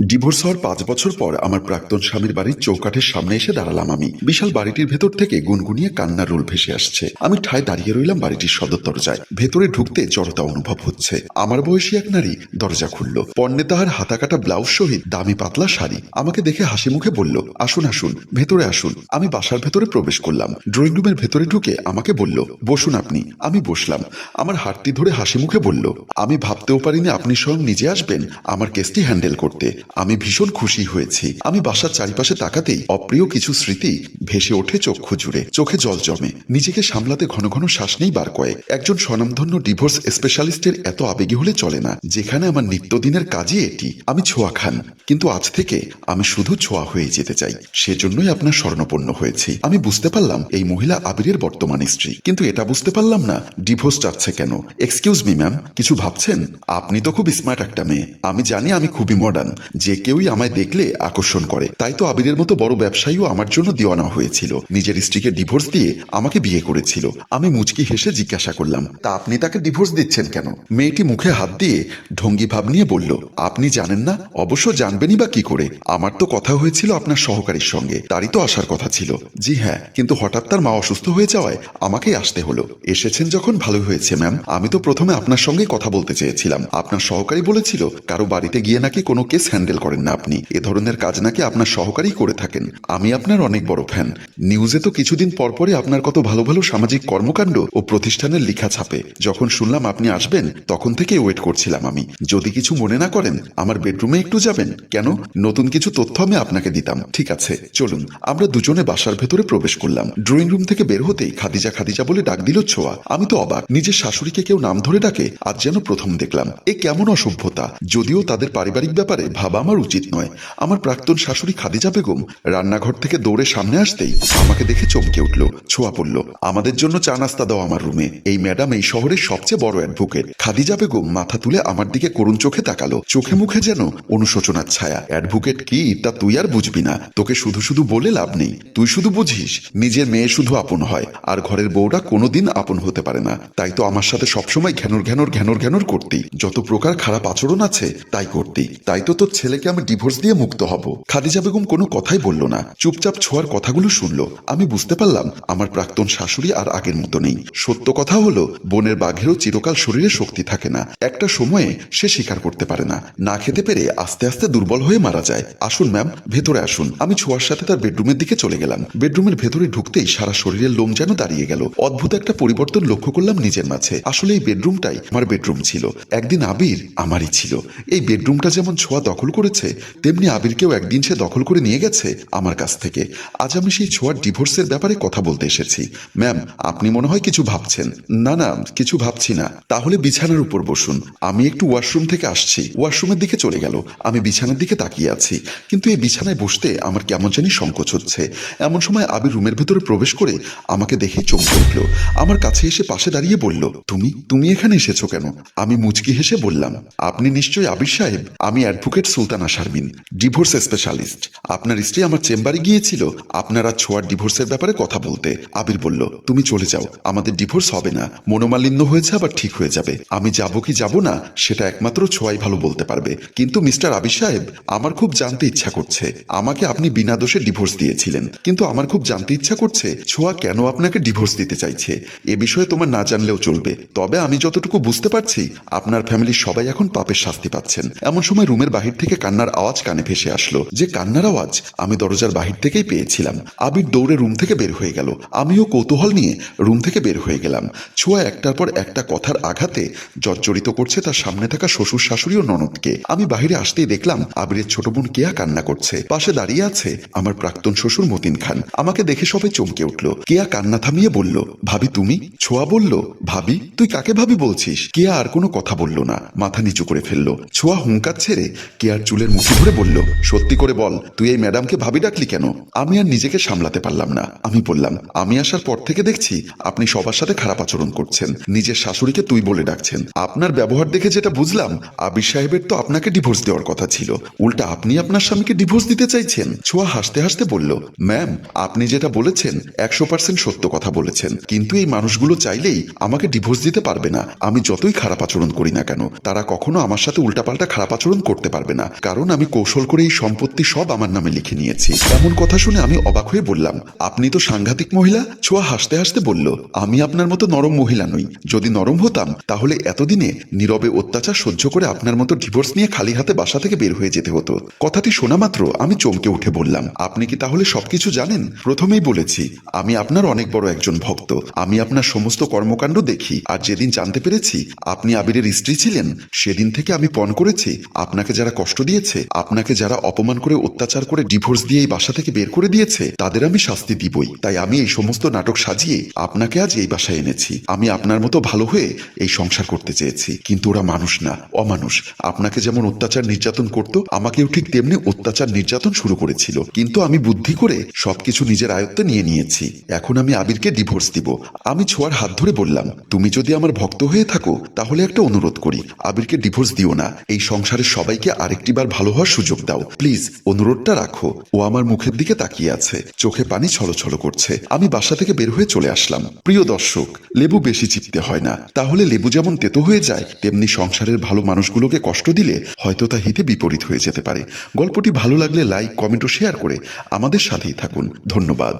Divorce হওয়ার পাঁচ বছর পর আমার প্রাক্তন স্বামীর বাড়ির চৌকাঠের সামনে এসে দাঁড়ালাম আমি। বিশাল বাড়িটির ভেতর থেকে গুনগুনিয়ে কান্নার রোল ভেসে আসছে। আমি ঠায় দাঁড়িয়ে রইলাম বাড়িটির সদর দরজায়। ভেতরে ঢুকতে জড়তা অনুভব হচ্ছে। আমার বয়সী এক নারী দরজা খুলল। পণ্যে তাহার হাতাকাটা ব্লাউজ সহিত দামি পাতলা শাড়ি আমাকে দেখে হাসি মুখে বলল, আসুন আসুন, ভেতরে আসুন। আমি বাসার ভেতরে প্রবেশ করলাম। ড্রয়িং রুমের ভেতরে ঢুকে আমাকে বলল, বসুন আপনি। আমি বসলাম। আমার হাতটি ধরে হাসি মুখে বলল, আমি ভাবতেও পারিনি আপনি স্বয়ং নিজে আসবেন। আমার কেসটি হ্যান্ডেল করতে। আমি ভীষণ খুশি হয়েছি। আমি বাসার চারিপাশে তাকাতেই অপ্রিয় কিছু স্মৃতি ভেসে ওঠে চক্ষু জুড়ে। চোখে জল জমে। নিজেকে সামলাতে ঘন ঘন শ্বাস নেই বার কয়েক। একজন স্বনামধন্য ডিভোর্স স্পেশালিস্টের এত আবেগী হলে চলে না। যেখানে আমার নিত্যদিনের কাজই এটি। আমি ছোঁয়া খান। কিন্তু আজ থেকে আমি শুধু ছোঁয়া হয়ে যেতে চাই। সেজন্যই আপনার স্বর্ণপন্ন হয়েছি। আমি বুঝতে পারলাম এই মহিলা আবিরের বর্তমান স্ত্রী। কিন্তু এটা বুঝতে পারলাম না। ডিভোর্স চাচ্ছে কেন? এক্সকিউজ মি ম্যাম কিছু ভাবছেন? আপনি তো খুব স্মার্ট একটা মেয়ে। আমি জানি আমি খুবই মডার্ন যে কেউই আমায় দেখলে আকর্ষণ করে। তাই তো আবিরের মতো বড় ব্যবসায়ীও আমার জন্য দেওয়ানা হয়েছিল। নিজের স্ত্রীকে ডিভোর্স দিয়ে আমাকে বিয়ে করেছিল। আমি মুচকি হেসে জিজ্ঞাসা করলাম, তা আপনি তাকে ডিভোর্স দিচ্ছেন কেন? মেয়েটি মুখে হাত দিয়ে ঢঙ্গি ভাব নিয়ে বলল, আপনি জানেন না, অবশ্য জানবেনই বা কি করে। আমার তো কথা হয়েছিল আপনার সহকারীর সঙ্গে। তারই তো আসার কথা ছিল। জি হ্যাঁ কিন্তু হঠাৎ তার মা অসুস্থ হয়ে যাওয়ায় আমাকে আসতে হলো। এসেছেন যখন ভালো হয়েছে, ম্যাম। আমি তো প্রথমে আপনার সঙ্গে কথা বলতে চেয়েছিলাম। আপনার সহকারী বলেছিল, কারও বাড়িতে গিয়ে নাকি কোনো কেস হ্যান্ডেল করেন না আপনি। এ ধরনের কাজ নাকি আপনার সহকারী করে থাকেন। আমি আপনার অনেক বড় ফ্যান। নিউজে তো কিছুদিন পরপরই আপনার কত ভালো ভালো সামাজিক কর্মকাণ্ড ও প্রতিষ্ঠানের লেখা ছাপে। যখন শুনলাম আপনি আসবেন, তখন থেকে ওয়েট করছিলাম আমি। যদি কিছু মনে না করেন, আমার বেডরুমে একটু যাবেন। কেন? নতুন কিছু তথ্য আমি আপনাকে দিতাম। ঠিক আছে, চলুন। আমরা দুজনে বাসার ভেতরে প্রবেশ করলাম। ড্রয়িং রুম থেকে বের হতেই খাদিজা খাদিজা বলে ডাক দিল ছোঁয়া। আমি তো অবাক। নিজের শাশুড়িকে কেউ নাম ধরে ডাকে, আজ যেন প্রথম দেখলাম। এ কেমন অসভ্যতা। যদিও তাদের পারিবারিক ব্যাপারে ভাবা আমার উচিত নয়। আমার প্রাক্তন শাশুড়ি খাদিজা বেগম রান্নাঘর থেকে দৌড়ে সামনে আসতেই আমাকে দেখে চমকে উঠল, ছোঁয়া পড়ল। আমাদের জন্য চা নাস্তা দাও আমার রুমে। এই ম্যাডাম এই শহরের সবচেয়ে বড় অ্যাডভোকেট খাদিজা বেগম মাথা তুলে আমার দিকে করুণ চোখে তাকালো। চোখে মুখে যেন অনুশোচনার ছায়া। অ্যাডভোকেট কি? তা তুই আর বুঝবি না। তোকে শুধু শুধু বলে লাভ নেই। তুই শুধু বুঝিস, নিজের মেয়ে শুধু আপন হয়। আর ঘরের বউরা কোনোদিন আপন হতে পারে না। তাই তো আমার সাথে সবসময় ঘ্যানোর ঘ্যানোর ঘ্যানোর ঘ্যানোর করতি। যত প্রকার খারাপ আচরণ আছে, তাই করতি। তাই তো তোর ছেলেকে আমি ডিভোর্স দিয়ে মুক্ত হব। খাদিজা বেগম কোনো কথাই বলল না। চুপচাপ ছোঁয়ার কথাগুলো শুনলো। আমি বুঝতে পারলাম, আমার প্রাক্তন শাশুড়ি আর আগের মতো নেই। সত্য কথা হলো, বনের বাঘেরও চিরকাল শরীরে শক্তি থাকে না। একটা সময়ে সে স্বীকার করতে পারে না। না খেতে পেরে আস্তে আস্তে দুর্বল হয়ে মারা যায়। আসুন ম্যাম ভেতরে আসুন। আমি ছোঁয়ার সাথে তার বেডরুমের দিকে চলে গেলাম। বেডরুমের ভেতরে ঢুকতেই সারা শরীরের লোম যেন দাঁড়িয়ে গেল। অদ্ভুত একটা পরিবর্তন লক্ষ্য করলাম নিজের মাঝে। আসলে এই বেডরুমটাই আমার বেডরুম ছিল। একদিন আবির আমারই ছিল। এই বেডরুমটা যেমন ছোঁয়া দখল করেছে, তেমনি আবিরকেও একদিন সে দখল করে নিয়ে গেছে আমার কাছ থেকে। আজ আমি সেই ছোঁয়ার ডিভোর্সের ব্যাপারে কথা বলতে এসেছি। ম্যাম, আপনি মনে হয় কিছু ভাবছেন। না না, কিছু ভাবছি না। তাহলে বিছানার উপর বসুন। আমি একটু ওয়াশরুম থেকে আসছি। ওয়াশরুমের দিকে চলে গেল। আমি বিছানার দিকে তাকিয়ে আছি। কিন্তু এই বিছানায় বসতে আমার কেমন জানি সংকোচ হচ্ছে। এমন সময় আবির রুমের ভেতরে প্রবেশ করে আমাকে দেখে চমকে উঠল। আমার কাছে এসে পাশে দাঁড়িয়ে বলল, তুমি তুমি এখানে এসেছ কেন? আমি মুচকি হেসে বললাম, আপনি নিশ্চয়ই আবির সাহেব। আমি advocate Sultana Sharmin divorce specialist. আপনার স্ত্রী আমার চেম্বারে গিয়েছিল, আপনারা ছোঁয়ার ডিভোর্সের ব্যাপারে কথা বলতে। আবির বলল, তুমি চলে যাও, আমাদের ডিভোর্স হবে না। মনোমালিন্য হয়েছে, আবার ঠিক হয়ে যাবে। আমি যাব কি যাব না, সেটা একমাত্র ছোঁয়াই ভালো বলতে পারবে। কিন্তু মিস্টার আবির সাহেব, আমার খুব জানতে ইচ্ছা করছে। আমাকে আপনি বিনা দোষে ডিভোর্স দিয়েছিলেন। কিন্তু আমার খুব জানতে ইচ্ছা করছে, ছোঁয়া কেন আপনাকে ডিভোর্স দিতে চাইছে? এ বিষয়ে তোমার না জানলেও চলবে। তবে আমি যতটুকু বুঝতে পারছি, আপনার ফ্যামিলির সবাই এখন পাপের শাস্তি পাচ্ছেন। এমন সময় রুমের বাহির থেকে কান্নার আওয়াজ কানে ভেসে আসলো। যে কান্নার আওয়াজ আমি দরজার বাহির থেকেই পেয়েছিলাম। আবির দৌড়ে রুম থেকে বের হয়ে গেল। আমিও কৌতূহল নিয়ে রুম থেকে বের হয়ে গেলাম। ছোঁয়া একটার পর একটা কথার আঘাতে জর্জরিত করছে তার সামনে থাকা শ্বশুর শাশুড়ি ও ননদকে। আমি বাহিরে আসতেই দেখলাম আবিরের ছোট বোন কেয়া কান্না করছে। পাশে দাঁড়িয়ে আছে আমার প্রাক্তন শ্বশুর মতিন খান। আমাকে দেখে সবাই চমকে উঠল। কেয়া কান্না থামিয়ে বলল, ভাবি তুমি? ছোঁয়া বলল, ভাবি, তুই কাকে ভাবি বলছিস? কেয়া আর কোনো কথা বলল না। মাথা নিচু করে ফেলল। ছোঁয়া হুঙ্কার ছেড়ে কেয়ার চুলের মুঠি ধরে বলল, সত্যি করে বল, তুই এই ম্যাডামকে ভাবি ডাকলি কেন? আমি আর নিজেকে সামলাতে পারলাম না। আমি বললাম, আমি আসার পর থেকে দেখছি আপনি সবার সাথে খারাপ আচরণ করছেন। নিজের শাশুড়িকে তুই বলে ডাকছেন। আপনার ব্যবহার দেখে যেটা বুঝলাম, আবির সাহেবের তো আপনাকে ডিভোর্স দেওয়ার কথা ছিল। উল্টা আপনি আপনার স্বামীকে ডিভোর্স দিতে চাইছেন। ছোঁয়া হাসতে হাসতে বলল, ম্যাম, আপনি যেটা বলেছেন, একশো পার্সেন্ট সত্য কথা বলেছেন। কিন্তু এই মানুষগুলো চাইলেই আমাকে ডিভোর্স দিতে পারবে না। আমি যতই খারাপ আচরণ করি না কেন, তারা কখনো আমার সাথে উল্টাপাল্টা খারাপ আচরণ করতে পারবে না। না কারণ আমি কৌশল করে এই সম্পত্তি সব আমার নামে লিখে নিয়েছি। এমন কথা শুনে আমি অবাক হয়ে বললাম, আপনি তো সাংঘাতিক মহিলা? ছোঁয়া হাসতে হাসতে বলল, আমি আপনার মতো নরম মহিলা নই। যদি নরম হতাম, তাহলে এতদিনে নীরবে অত্যাচার সহ্য করে আপনার মতো ডিভোর্স নিয়ে খালি হাতে বাসা থেকে বের হয়ে যেতে হতো। কথাটি শোনা মাত্র আমি চমকে উঠে বললাম, আপনি কি তাহলে সবকিছু জানেন? প্রথমেই বলেছি, আমি আপনার অনেক বড় একজন ভক্ত। আমি আপনার সমস্ত কর্মকাণ্ড দেখি। আর যেদিন জানতে পেরেছি, আপনি আবিরের স্ত্রী ছিলেন, সেদিন থেকে আমি পণ করেছি। আপনাকে যারা কষ্ট দিয়েছে। আপনাকে যারা অপমান করে অত্যাচার করে ডিভোর্স দিয়ে এই বাসা থেকে বের করে দিয়েছে, তাদের আমি শাস্তি দিবই। তাই আমি এই সমস্ত নাটক সাজিয়ে আপনাকে আজ এই বাসায় এনেছি। আমি আপনার মতো ভালো হয়ে এই সংসার করতে চেয়েছি। কিন্তু ওরা মানুষ না, অমানুষ। আপনাকে যেমন অত্যাচার নির্যাতন করত, আমাকেও ঠিক তেমনি অত্যাচার নির্যাতন শুরু করেছিল। কিন্তু আমি বুদ্ধি করে সবকিছু নিজের আয়ত্তে নিয়ে নিয়েছি। এখন আমি আবিরকে ডিভোর্স দিব। আমি ছোঁয়ার হাত ধরে বললাম, তুমি যদি আমার ভক্ত হয়ে থাকো, তাহলে একটা অনুরোধ করি। আবিরকে ডিভোর্স দিও না। এই সংসারের সবাইকে আরেকটিবার ভালো হওয়ার সুযোগ দাও। প্লিজ, অনুরোধটা রাখো। ও আমার মুখের দিকে তাকিয়ে আছে। চোখে পানি ছলছল করছে। আমি বাসা থেকে বের হয়ে চলে আসলাম। প্রিয় দর্শক, লেবু বেশি চিপতে হয় না। তাহলে লেবু যেমন তেতো হয়ে যায়, তেমনি সংসারের ভালো মানুষগুলোকে কষ্ট দিলে হয়তো তা হিতে বিপরীত হয়ে যেতে পারে। গল্পটি ভালো লাগলে লাইক, কমেন্ট ও শেয়ার করে আমাদের সাথেই থাকুন। ধন্যবাদ।